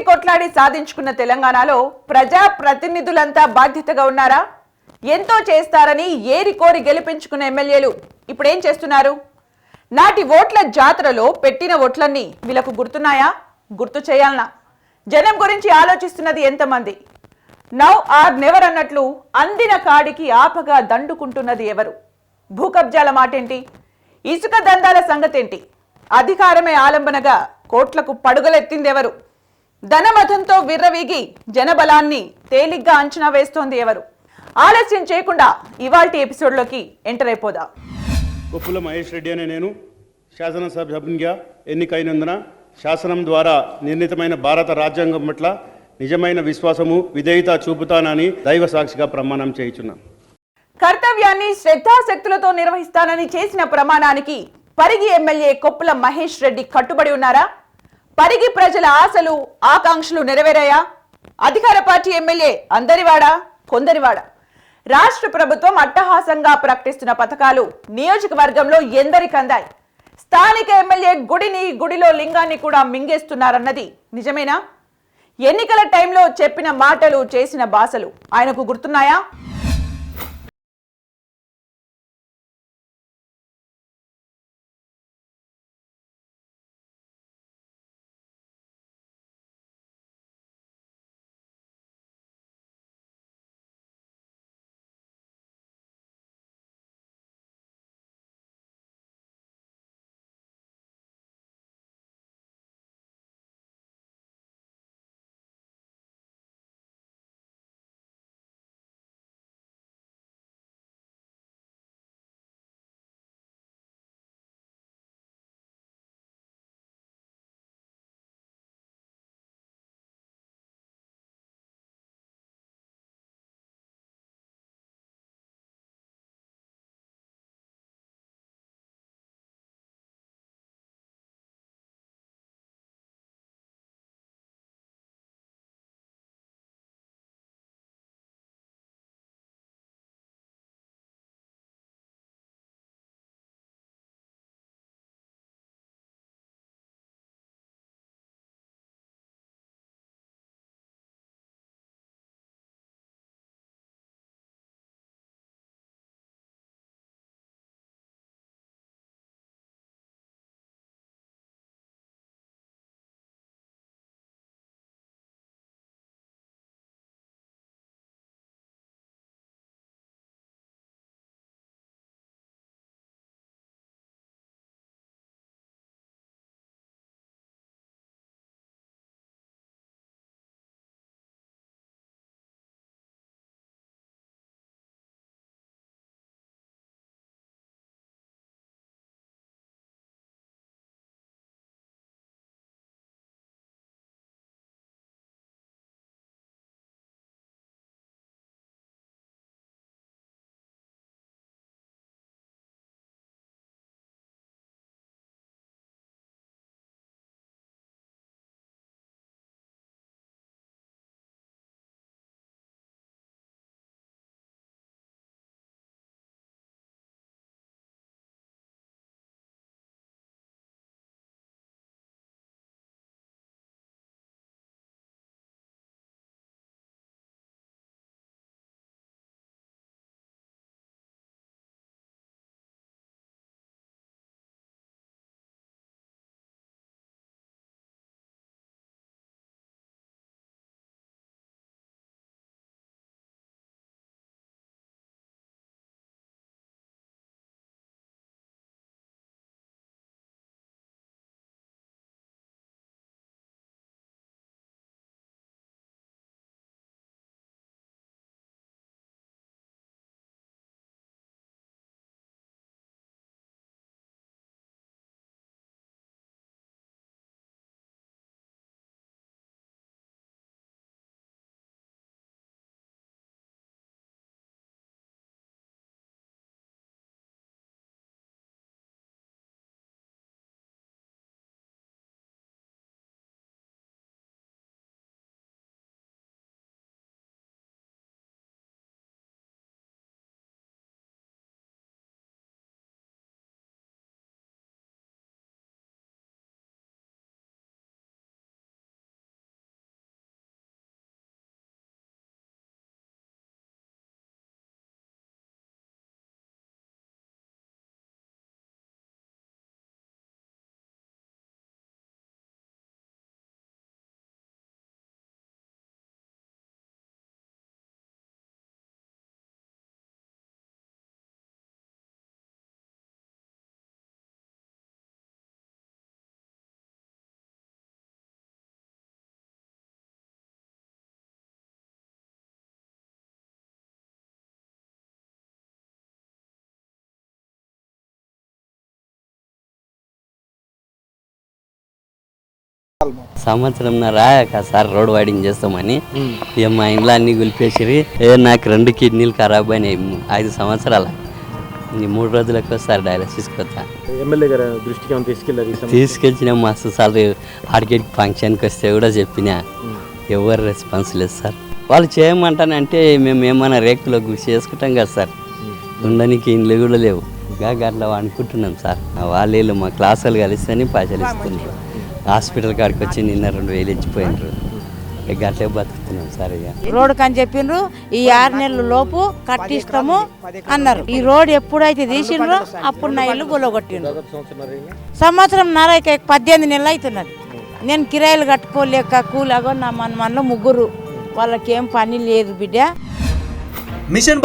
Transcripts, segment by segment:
కలిసి కొట్లాడి సాధించుకున్న తెలంగాణలో ప్రజా ప్రతినిధులంతా బాధ్యతగా ఉన్నారా? ఎంతో చేస్తారని ఏరి కోరి గెలిపించుకున్న ఎమ్మెల్యేలు ఇప్పుడేం చేస్తున్నారు? నాటి ఓట్ల జాతరలో పెట్టిన ఓట్లన్నీ వీళ్ళకు గుర్తున్నాయా? గుర్తు చేయాలనా? జనం గురించి ఆలోచిస్తున్నది ఎంతమంది? నౌ ఆర్ నెవర్ అన్నట్లు అందిన కాడికి ఆపగా దండుకుంటున్నది ఎవరు? భూకబ్జాల మాటేంటి? ఇసుక దందాల సంగతేంటి? అధికారమే ఆలంబనగా కోట్లకు పడుగలెత్తిందెవరు? ధనమథంతో విర్రవీగి జనబలాన్ని తేలిగ్గా అంచనా వేస్తోంది ఎవరు? ఆలస్యం చేయకుండా ఇవాల్టి ఎపిసోడ్లోకి ఎంటర్ అయిపోదా. కొప్పుల మహేష్ రెడ్డి అనే నేను శాసనసభ సభ్యునిగా ఎన్నికైనందున శాసనం ద్వారా నిర్ణీతమైన భారత రాజ్యాంగం పట్ల నిజమైన విశ్వాసము విధేయత చూపుతానని దైవ సాక్షిగా ప్రమాణం చేయుచున్నాను కర్తవ్యాన్ని శ్రద్ధాశక్తులతో నిర్వహిస్తానని చేసిన ప్రమాణానికి పరిగి ఎమ్మెల్యే కొప్పుల మహేష్ రెడ్డి కట్టుబడి ఉన్నారా? పరిగి ప్రజల ఆశలు ఆకాంక్షలు నెరవేరాయా? అధికార పార్టీ ఎమ్మెల్యే అందరివాడా? కొందరివాడా? రాష్ట్ర ప్రభుత్వం అట్టహాసంగా ప్రకటిస్తున్న పథకాలు నియోజకవర్గంలో ఎందరికందాయి స్థానిక ఎమ్మెల్యే గుడిని గుడిలో లింగాన్ని కూడా మింగేస్తున్నారన్నది నిజమేనా? ఎన్నికల టైంలో చెప్పిన మాటలు చేసిన భాషలు ఆయనకు గుర్తున్నాయా? కాలం సంవత్సరం రాక సార్ రోడ్ వైడింగ్ చేస్తామని. ఇక మా ఇంట్లో అన్ని గులిపేసిరి ఏ నాకు రెండు కిడ్నీలు ఖరాబ్ అయినాయి ఐదు సంవత్సరాల. ఈ మూడు రోజులకు ఒకసారి డయాలసిస్కి వస్తా ఎమ్మెల్యే గారి దృష్టికి ఏమైనా తీసుకెళ్ళారు? తీసుకొచ్చిన మస్తు సార్లు ఆడికి ఫంక్షన్కి వస్తే కూడా చెప్పిన. ఎవరు రెస్పాన్స్ లేదు సార్. వాళ్ళు చేయమంటానంటే మేము ఏమైనా రేకులో గురి చేసుకుంటాం కదా సార్. ఉండడానికి ఇండ్లు కూడా లేవు. గా అట్లా అనుకుంటున్నాం సార్. వాళ్ళు మా క్లాస్ వాళ్ళు కలిస్తేనే పైసలు ఇస్తున్నారు. హాస్పిటల్ కాడికి వచ్చి నిన్న రెండు వేలు ఇచ్చిపోయినారు ఇక అట్లే బతుకుతున్నాం సార్ ఇక. రోడ్ కని చెప్పిండ్రు ఈ ఆరు నెలల లోపు కట్టిస్తాము అన్నారు. ఈ రోడ్ ఎప్పుడైతే తీసిండ్రో అప్పుడు నా ఇల్లు గొల్లగొట్టిండ్రు. దాదాపు సంవత్సరం అయిందా? సంవత్సరం నర ఇక పద్దెనిమిది నెలలు అవుతున్నది నేను కిరాయిలు కట్టుకోలేక కూలాగో నా మన మనలో ముగ్గురు. వాళ్ళకి ఏం పని లేదు బిడ్డ. మిషన్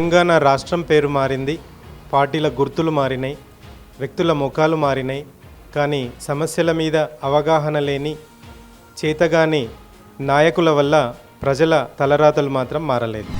తెలంగాణ రాష్ట్రం పేరు మారింది పార్టీల గుర్తులు మారినాయి వ్యక్తుల ముఖాలు మారినాయి కానీ సమస్యల మీద అవగాహన లేని చేతగాని నాయకుల వల్ల ప్రజల తలరాతలు మాత్రం మారలేదు.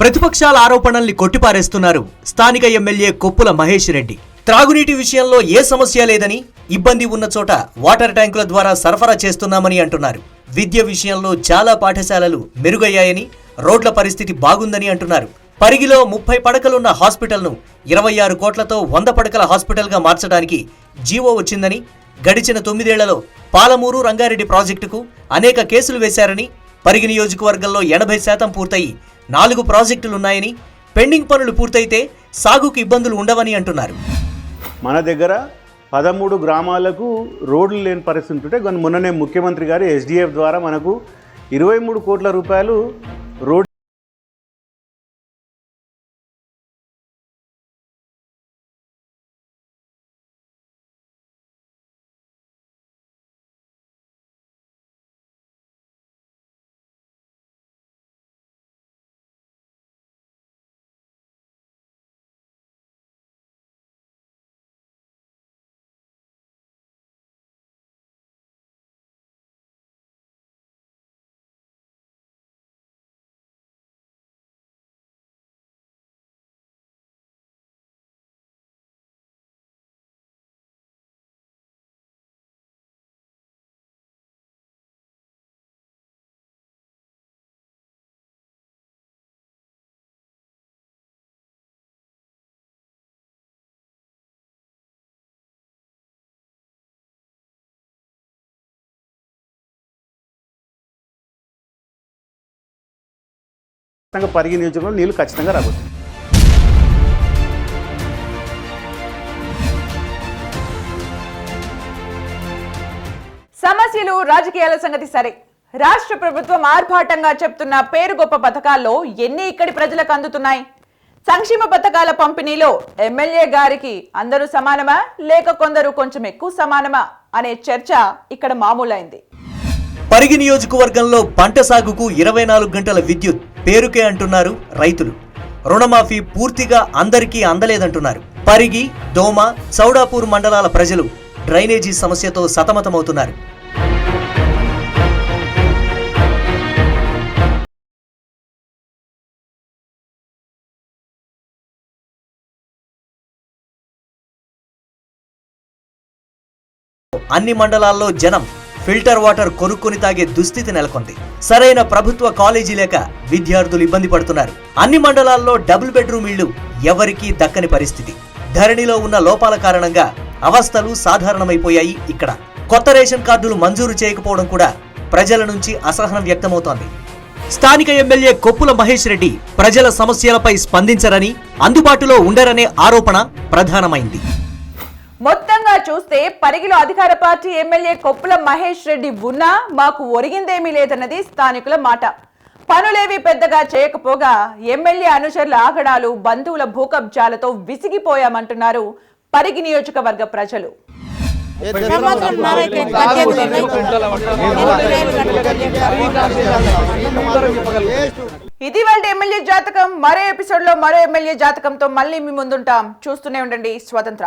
ప్రతిపక్షాల ఆరోపణల్ని కొట్టిపారేస్తున్నారు స్థానిక ఎమ్మెల్యే కొప్పుల మహేష్ రెడ్డి. త్రాగునీటి విషయంలో ఏ సమస్య లేదని ఇబ్బంది ఉన్న చోట వాటర్ ట్యాంకుల ద్వారా సరఫరా చేస్తున్నామని అంటున్నారు. విద్య విషయంలో చాలా పాఠశాలలు మెరుగయ్యాయని రోడ్ల పరిస్థితి బాగుందని అంటున్నారు. పరిగిలో ముప్పై పడకలున్న హాస్పిటల్ను ఇరవై ఆరు కోట్లతో వంద పడకల హాస్పిటల్గా మార్చడానికి జీవో వచ్చిందని గడిచిన తొమ్మిదేళ్ళలో పాలమూరు రంగారెడ్డి ప్రాజెక్టుకు అనేక కేసులు వేశారని పరిగి నియోజకవర్గంలో ఎనభై శాతం పూర్తయి నాలుగు ప్రాజెక్టులున్నాయని పెండింగ్ పనులు పూర్తయితే సాగుకు ఇబ్బందులు ఉండవని అంటున్నారు. మన దగ్గర పదమూడు గ్రామాలకు రోడ్లు లేని పరిస్థితి ఉంటుంటే మొన్ననే ముఖ్యమంత్రి గారు ఎస్డిఎఫ్ ద్వారా మనకు ఇరవై మూడు కోట్ల రూపాయలు రోడ్ ఖచ్చితంగా పరిగి నియోజకవర్గంలో నీళ్ళు ఖచ్చితంగా రాబోతుంది సమస్యలు రాజకీయాల సంగతి సరే. రాష్ట్ర ప్రభుత్వం ఆర్భాటంగా చెప్తున్న పేరు గొప్ప పథకాల్లో ఎన్ని ఇక్కడి ప్రజలకు అందుతున్నాయి? సంక్షేమ పథకాల పంపిణీలో ఎమ్మెల్యే గారికి అందరూ సమానమా? లేక కొందరు కొంచెం ఎక్కువ సమానమా? అనే చర్చ ఇక్కడ మామూలైంది. పరిగి నియోజకవర్గంలో పంట సాగుకు ఇరవై నాలుగు గంటల విద్యుత్ పేరుకే అంటున్నారు రైతులు. రుణమాఫీ పూర్తిగా అందరికీ అందలేదంటున్నారు. పరిగి దోమ చౌడాపూర్ మండలాల ప్రజలు డ్రైనేజీ సమస్యతో సతమతమవుతున్నారు. అన్ని మండలాల్లో జనం ఫిల్టర్ వాటర్ కొనుక్కొని తాగే దుస్థితి నెలకొంది. సరైన ప్రభుత్వ కాలేజీ లేక విద్యార్థులు ఇబ్బంది పడుతున్నారు. అన్ని మండలాల్లో డబుల్ బెడ్రూమ్ ఇళ్ళు ఎవరికీ దక్కని పరిస్థితి. ధరణిలో ఉన్న లోపాల కారణంగా అవస్థలు సాధారణమైపోయాయి ఇక్కడ. కొత్త రేషన్ కార్డులు మంజూరు చేయకపోవడం కూడా ప్రజల నుంచి అసహనం వ్యక్తమవుతోంది. స్థానిక ఎమ్మెల్యే కొప్పుల మహేష్ రెడ్డి ప్రజల సమస్యలపై స్పందించరని అందుబాటులో ఉండరనే ఆరోపణ ప్రధానమైంది. మొత్తంగా చూస్తే పరిగిలో అధికార పార్టీ ఎమ్మెల్యే కొప్పుల మహేష్ రెడ్డి ఉన్నా మాకు ఒరిగిందేమీ లేదన్నది స్థానికుల మాట. పనులేవి పెద్దగా చేయకపోగా ఎమ్మెల్యే అనుచరుల ఆగడాలు బంధువుల భూకబ్జాలతో విసిగిపోయామంటున్నారు పరిగి నియోజకవర్గ ప్రజలు. ఇది వాళ్ళ ఎమ్మెల్యే జాతకం మరో ఎపిసోడ్లో మరో ఎమ్మెల్యే జాతకంతో మళ్ళీ మీ ముందుంటాం. చూస్తూనే ఉండండి స్వతంత్ర.